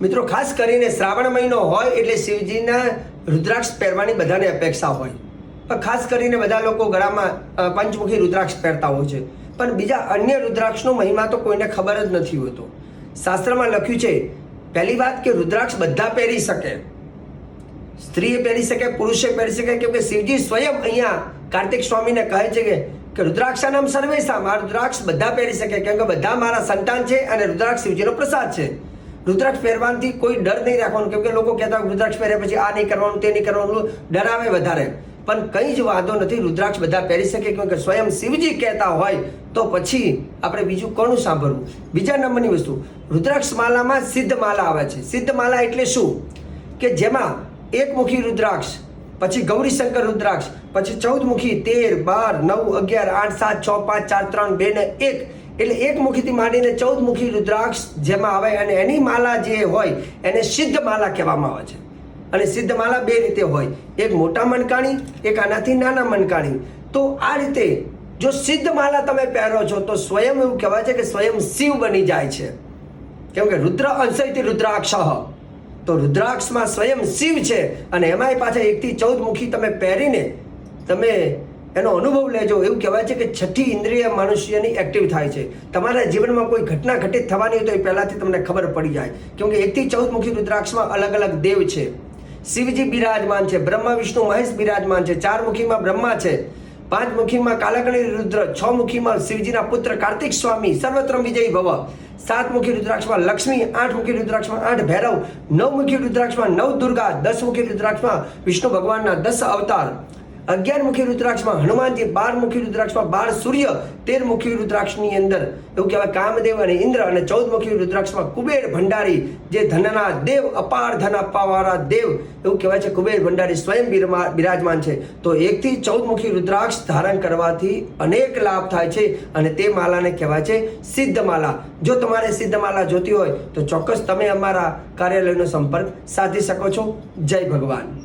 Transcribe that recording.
મિત્રો, ખાસ કરીને શ્રાવણ મહિનો હોય એટલે શિવજીના રુદ્રાક્ષ પહેરવાની બધાને અપેક્ષા હોય. પણ ખાસ કરીને બધા લોકો ગળામાં પંચમુખી રુદ્રાક્ષ પહેરતા હોય છે. પણ બીજા અન્ય રુદ્રાક્ષનો મહિમા તો કોઈને ખબર જ નથી હોતો. શાસ્ત્રમાં લખ્યું છે, પહેલી વાત કે રુદ્રાક્ષ બધા પહેરી શકે. સ્ત્રીએ પહેરી શકે, પુરુષે પહેરી શકે, કેમ કે શિવજી સ્વયં અહીંયા કાર્તિક સ્વામીને કહે છે કે કે રુદ્રાક્ષાનામ સર્વેશા મારા રુદ્રાક્ષ બધા પહેરી શકે, કેમ કે બધા મારા સંતાન છે અને રુદ્રાક્ષ શિવજીનો પ્રસાદ છે. રુદ્રાક્ષ પહેરવાથી કોઈ ડર નહીં રાખવાનો. કેમ કે લોકો કહેતા રુદ્રાક્ષ પહેર્યા પછી આ નહીં કરવાનું, તે નહીં કરવાનું. ડરાવે વધારે. પણ કંઈ જ વાંધો નથી, રુદ્રાક્ષ બધા પહેરી શકે. કેમ કે સ્વયં શિવજી કહેતા હોય તો પછી આપણે બીજું કોનું સાંભળવું? બીજા નંબરની વસ્તુ. રુદ્રાક્ષ માલામાં સિદ્ધ માલા આવે છે. સિદ્ધ માલા એટલે શું? કે જેમાં એકમુખી રુદ્રાક્ષ, પછી ગૌરીશંકર રુદ્રાક્ષ, પછી ચૌદ મુખી તેર બાર નવ અગિયાર આઠ સાત છ પાંચ ચાર ત્રણ બે ને એક એટલે એક મુખીથી માંડીને ચૌદ મુખી રુદ્રાક્ષ જેમાં આવે અને એની માલા જે હોય, એને સિદ્ધ માલા કહેવામાં આવે છે. અને સિદ્ધ માલા બે રીતે હોય. એક મોટા મનકાણી, એક આનાથી નાના મનકાણી. તો આ રીતે જો સિદ્ધ માલા તમે પહેરો છો, તો સ્વયં એવું કહેવાય છે કે સ્વયં શિવ બની જાય છે. કેમ કે રુદ્ર અંશયથી રુદ્રાક્ષ તો રુદ્રાક્ષમાં સ્વયં શિવ છે અને એમાંય પાછા એકથી ચૌદ મુખી તમે પહેરીને તમે એનો અનુભવ લેજો. એવું કહેવાય છે કે છઠ્ઠી ઇન્દ્રિય મનુષ્યની એક્ટિવ થાય છે. તમારા જીવનમાં કોઈ ઘટના ઘટિત થવાની હોય તો એ પહેલાંથી તમને ખબર પડી જાય. કેમ કે એકથી ચૌદ મુખી રુદ્રાક્ષમાં અલગ અલગ દેવ છે. શિવજી બિરાજમાન છે, બ્રહ્મા, વિષ્ણુ, મહેશ બિરાજમાન છે, ચાર મુખીમાં બ્રહ્મા છે. પાંચ મુખીમાં કાલકણી રુદ્ર, છ મુખીમાં શિવજીના પુત્ર કાર્તિક સ્વામી સર્વત્ર વિજયી ભવ. સાત મુખી રુદ્રાક્ષમાં લક્ષ્મી, આઠ મુખી રુદ્રાક્ષમાં આઠ ભૈરવ, નવ મુખી રુદ્રાક્ષમાં નવ દુર્ગા, દસ મુખી રુદ્રાક્ષમાં વિષ્ણુ ભગવાનના દસ અવતાર. અગિયાર મુખી રુદ્રાક્ષમાં હનુમાનજી બાર મુખી રુદ્રાક્ષમાં બાર સૂર્ય, તેર મુખી રુદ્રાક્ષની અંદર, એવું કહેવાય કામદેવ અને ઇન્દ્ર, અને ચૌદ મુખી રુદ્રાક્ષમાં કુબેર ભંડારી, જે ધનના દેવ, અપાર ધન આપવાવાળા દેવ, એવું કહેવાય છે કુબેર ભંડારી સ્વયં બિરાજમાન છે. તો એકથી ચૌદ મુખી રુદ્રાક્ષ ધારણ કરવાથી અનેક લાભ થાય છે, અને તે માલાને કહેવાય છે સિદ્ધ માલા જો તમારે સિદ્ધ માલા જોતી હોય, તો ચોક્કસ તમે અમારા કાર્યાલયનો સંપર્ક સાધી શકો છો. જય ભગવાન.